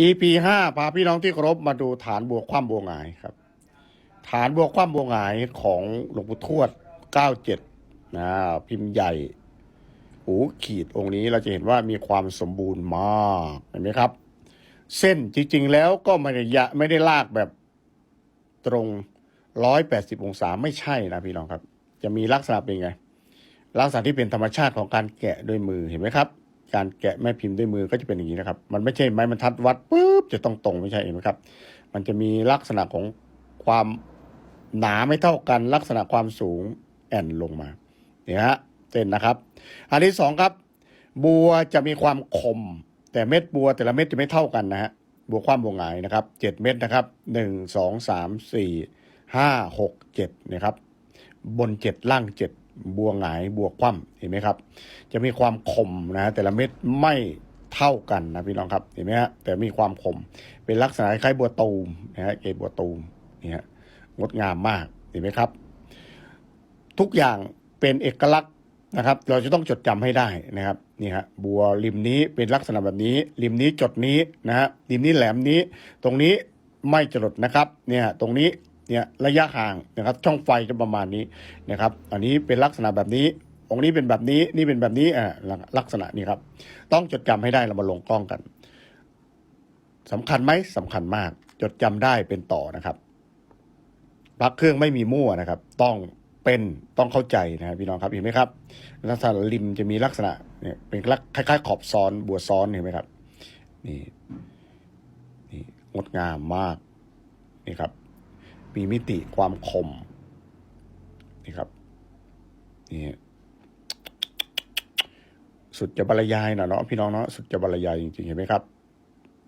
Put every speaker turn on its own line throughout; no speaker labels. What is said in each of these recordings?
EP ห้าพาพี่น้องที่เคารพมาดูฐานบวกความบวงหงายครับ ฐานบวกความบวงหงายของหลวงปู่ทวด97นะพิมพ์ใหญ่หูขีดองค์นี้เราจะเห็นว่ามีความสมบูรณ์มากเห็นไหมครับ เส้นจริง ๆ แล้วก็ไม่ได้ยะไม่ได้ลากแบบตรง180องศาไม่ใช่นะพี่น้องครับ จะมีลักษณะเป็นไง ลักษณะที่เป็นธรรมชาติของการแกะด้วยมือเห็นไหมครับ การแกะแม่พิมพ์ด้วยมือก็จะเป็นอย่างนี้นะครับ มันไม่ใช่ไม้บรรทัดวัดปุ๊บจะต้องตรงไม่ใช่เห็นไหมครับ มันจะมีลักษณะของความหนาไม่เท่ากัน ลักษณะความสูงแอนลงมาเนี่ยฮะเส้นนะครับ อันที่สองครับ บัวจะมีความคม แต่เม็ดบัวแต่ละเม็ดจะไม่เท่ากันนะฮะบัวความบัวหงายนะครับเจ็ดเม็ดนะครับหนึ่งสองสามสี่ห้าหกเจ็ดนะครับ บนเจ็ดล่างเจ็ดบัวหงายบัวคว่ำเห็นไหมครับ จะมีความคมนะฮะแต่ละเม็ดไม่เท่ากันนะพี่น้องครับเห็นไหมฮะแต่มีความคม เป็นลักษณะคล้ายบัวตูมนะฮะเกบัวตูมนี่ฮะงดงามมากเห็นไหมครับ ทุกอย่างเป็นเอกลักษณ์นะครับ เราจะต้องจดจำให้ได้นะครับนี่ฮะบัวริมนี้เป็นลักษณะแบบนี้ริมนี้จดนี้นะฮะริมนี้แหลมนี้ ตรงนี้ไม่จรดนะครับเนี่ยตรงนี้ เนี่ยระยะห่างนะครับช่องไฟจะประมาณนี้นะครับ อันนี้เป็นลักษณะแบบนี้องค์นี้เป็นแบบนี้นี่เป็นแบบนี้อ่าลักษณะนี้ครับ ต้องจดจำให้ได้เรามาลงกล้องกันสำคัญไหมสำคัญมาก จดจำได้เป็นต่อนะครับปลั๊กเครื่องไม่มีมั่วนะครับ ต้องเป็นต้องเข้าใจนะครับพี่น้องครับเห็นไหมครับลักษณะริมจะมีลักษณะเนี่ยเป็นลักคล้ายๆ ขอบซ้อนบัวซ้อนเห็นไหมครับ นี่นี่งดงามมากนี่ครับ มีมิติความคม นี่ครับ นี่สุดจะบรรยายนะเนาะพี่น้องเนาะสุดจะบรรยายจริงๆเห็นไหมครับ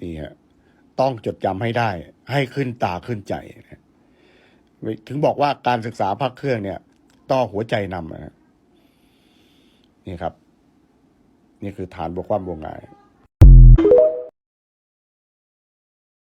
นี่ฮะต้องจดจำให้ได้ ให้ขึ้นตาขึ้นใจนะถึงบอกว่าการศึกษาภาคเครื่องเนี่ยต้อหัวใจนำนะนี่ครับ นี่คือฐานบวกความบวงงาย